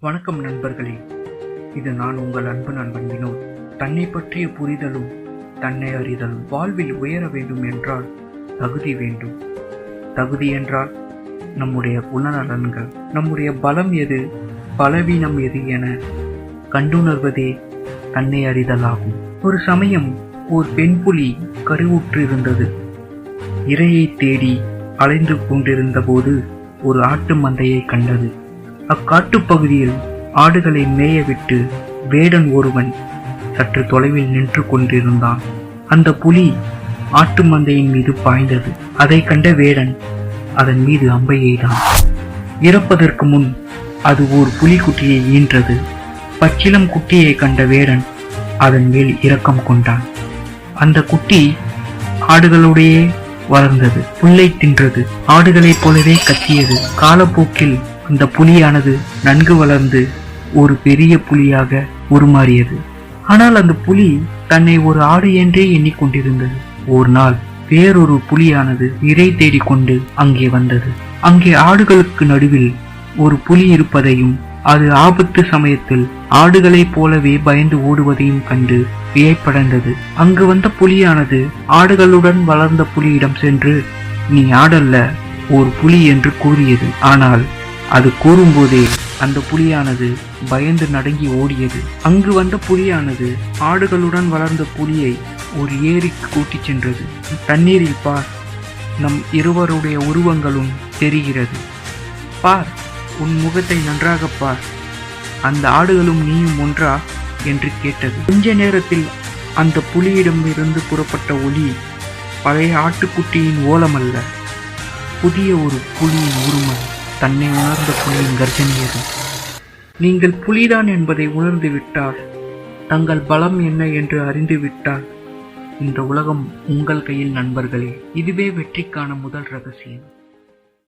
வணக்கம் நண்பர்களே. இது நான் உங்கள் அன்பு நண்பன் வினோத். தன்னை பற்றிய புரிதலும் தன்னை அறிதலும் வாழ்வில் உயர வேண்டும் என்றால் தகுதி வேண்டும். தகுதி என்றால் நம்முடைய குணநலன்கள் நம்முடைய பலம் எது பலவீனம் எது என கண்டுணர்வதே தன்னை அறிதலாகும். ஒரு சமயம் ஒரு பெண் புலி கருவுற்று இருந்தது இரையை தேடி அலைந்து கொண்டிருந்த போது ஒரு ஆட்டு மந்தையை கண்டது. அக்காட்டுப் பகுதியில் ஆடுகளை மேயவிட்டு வேடன் ஒருவன் சற்று தொலைவில் நின்று கொண்டிருந்தான். அந்த புலி ஆட்டு மந்தையின் மீது பாய்ந்தது. அதை கண்ட வேடன் அதன் மீது அம்பை எய்தான். இறப்பதற்கு முன் அது ஓர் புலிக்குட்டியை ஈன்றது. பச்சிலம் குட்டியை கண்ட வேடன் அதன் மேல் இரக்கம் கொண்டான். அந்த குட்டி ஆடுகளுடையே வளர்ந்தது. புல்லை தின்றது. ஆடுகளைப் போலவே கத்தியது. காலப்போக்கில் அந்த புலியானது நன்கு வளர்ந்து ஒரு பெரிய புலியாக உருமாறியது. ஆனால் அந்த புலி தன்னை ஒரு ஆடு என்றே எண்ணிக்கொண்டிருந்தது. ஒரு நாள் வேறொரு புலியானது இறை தேடிக்கொண்டு அங்கே வந்தது. அங்கே ஆடுகளுக்கு நடுவில் ஒரு புலி இருப்பதையும் அது ஆபத்து சமயத்தில் ஆடுகளைப் போலவே பயந்து ஓடுவதையும் கண்டு வியப்படைந்தது. அங்கு வந்த புலியானது ஆடுகளுடன் வளர்ந்த புலியிடம் சென்று நீ ஆடல்ல ஒரு புலி என்று கூறியது. ஆனால் அது கூறும்போதே அந்த புலியானது பயந்து நடுங்கி ஓடியது. அங்கு வந்த புலியானது ஆடுகளுடன் வளர்ந்த புலியை ஒரு ஏரிக்கு கூட்டிச் சென்றது. தண்ணீரில் பார் நம் இருவருடைய உருவங்களும் தெரிகிறது. பார் உன் முகத்தை நன்றாக பார். அந்த ஆடுகளும் நீயும் ஒன்றா? என்று கேட்டது. கொஞ்ச நேரத்தில் அந்த புலியிடமிருந்து புறப்பட்ட ஒளி பழைய ஆட்டுக்குட்டியின் ஓலமல்ல புதிய ஒரு புலியின் உருமல் தன்னை உணர்ந்த புலியின் கர்ஜனியது நீங்கள் புலிதான் என்பதை உணர்ந்து விட்டால் தங்கள் பலம் என்ன என்று அறிந்து விட்டால் இந்த உலகம் உங்கள் கையில் நண்பர்களே. இதுவே வெற்றிக்கான முதல் ரகசியம்.